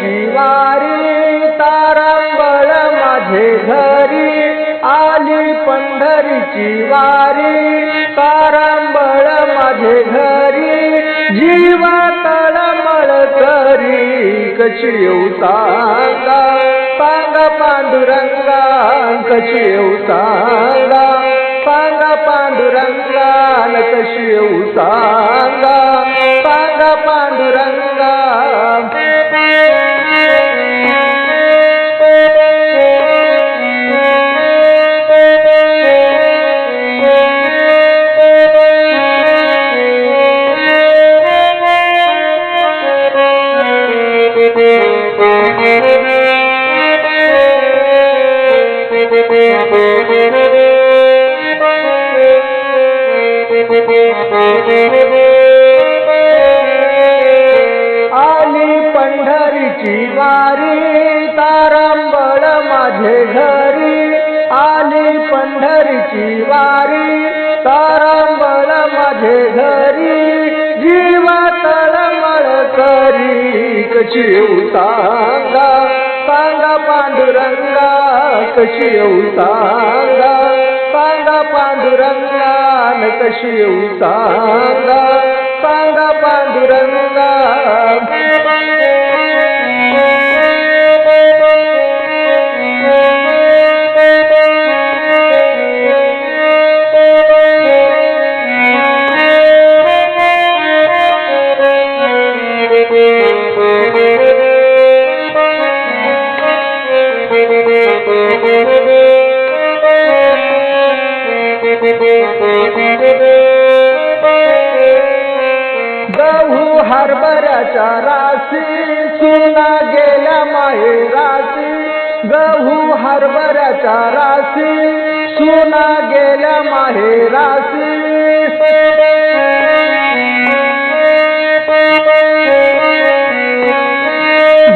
शिवारी तारांबळ माझे घरी आली पंढरीची वारी तारांबळ माझे घरी जीवा तळमळ करी कशी येऊ सांगा? पांग पांडुरंगा कशी येऊ सांगा? पांग पांडुरंगा कशी येऊ सांगा? ची वारी तारांबळ माझे घरी आली पंढरीची वारी. तारांबळ माझे घरी जीवा तळमळ करी. कशी येऊ सांगा सांगा पांडुरंगा कशी येऊ सांगा सांगा पांडुरंगा कशी येऊ सांगा सांगा पांडुरंगा. हरभऱ्याच्या राशी सुना गेल्या माहेराशी गहू हरभऱ्याच्या राशी सुना गेल्या माहेराशी.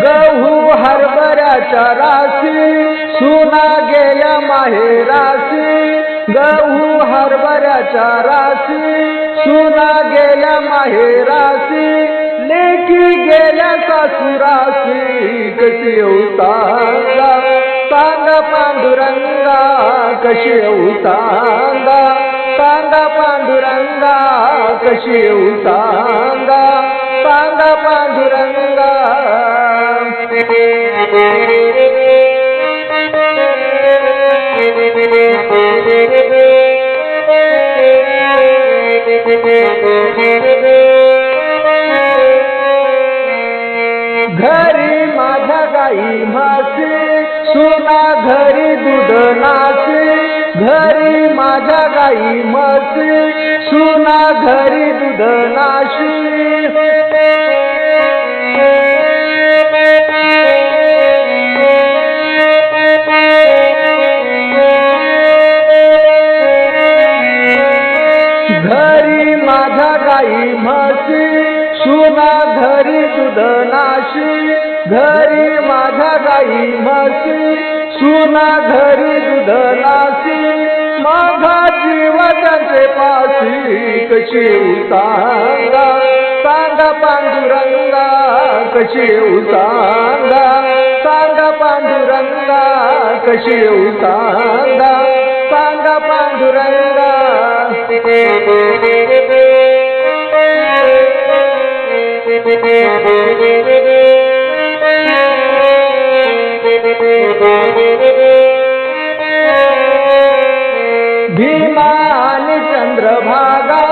गहू हरभऱ्याच्या राशी सुना गेल्या माहेराशी गहू हरभऱ्याच्या राशी सुना गेल्या माहेराशी. लेकी गेल्या सासुराशी कशी येऊ सांगा सांगा पांडुरंगा कशी येऊ सांगा सांगा पांडुरंगा कशी येऊ सांगा सांगा पांडुरंगा घरी माझ्या गाई म्हशी सुना घरी दूध नाशी. घरी माझ्या गाई म्हशी सुना घरी दूध नाशी. घरी माझ्या गाई म्हशी सुना घरी दूध नाशी माझा जीव त्यांचे पाशी कशी उसांगा सांगा पांडुरंगा कशी उसांगा सांगा पांडुरंगा कशी उसांगा सांगा पांडुरंगा पांडुरंगा you. आणि चंद्रभागा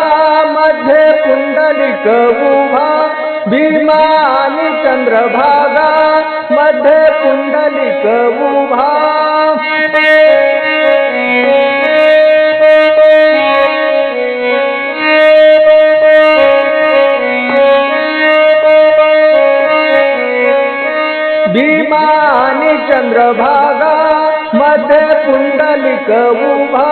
मध्ये पुंडलिक उभा. भीमा आणि चंद्रभागा मध्ये पुंडलिक उभा. आणि चंद्रभागा मध्ये कुंडलिक उभा.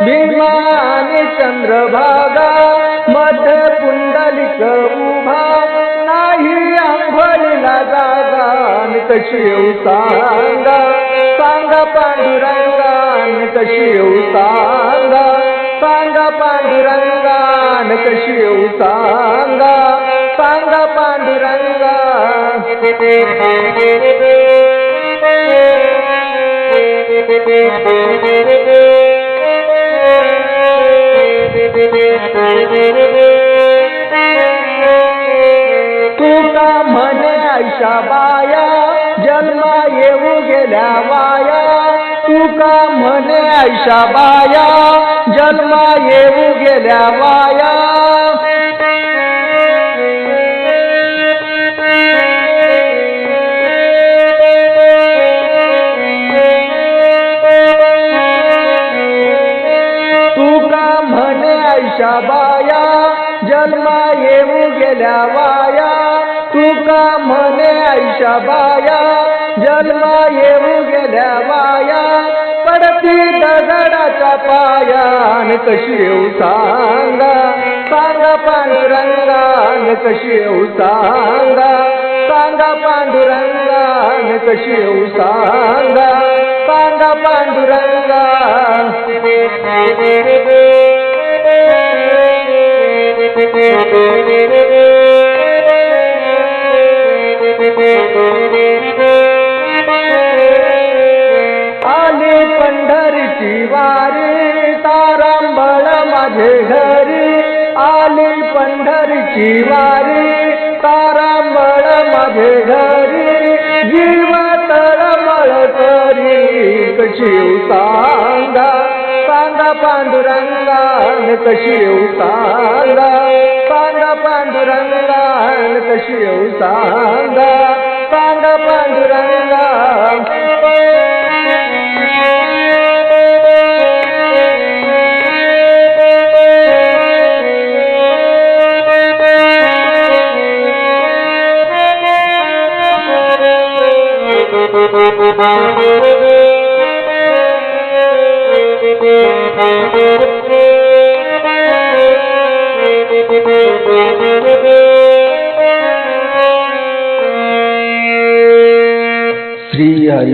भीमा आणि चंद्रभागा मध्ये कुंडलिक उभा. नाही आंघोळीला जागा आणि तशी येऊ सांगा. सांगा पांडुरंगा आणि तशी येऊ सांगा. सांगा पांडुरंगा आणि तशी येऊ सांगा. सांगा बाया जन्मा येऊ गेल्या वाया. तुका म्हणे आयशा बाया जन्मा येऊ गेल्या वाया. गेल्या वाया. तुका म्हणे आयशा बाया? जन्मा येऊ गेल्या वाया. पडती दगडाच्या आणि कशी येऊ सांगा? सांगा पांडुरंगान कशी येऊ सांगा? सांगा पांडुरंगान कशी येऊ सांगा? सांगा पांडुरंगा. आली पंढरीची वारी तारांबळ माझे घरी. आली पंढरीची वारी तारांबळ माझे घरी. जीव तळमळ करी कशी उतार. पांडा पांडुरंगा कशी सांगा। पांडा पांडुरंगा कशी सांगा। पांडा पांडुरंगा। শ্রী আই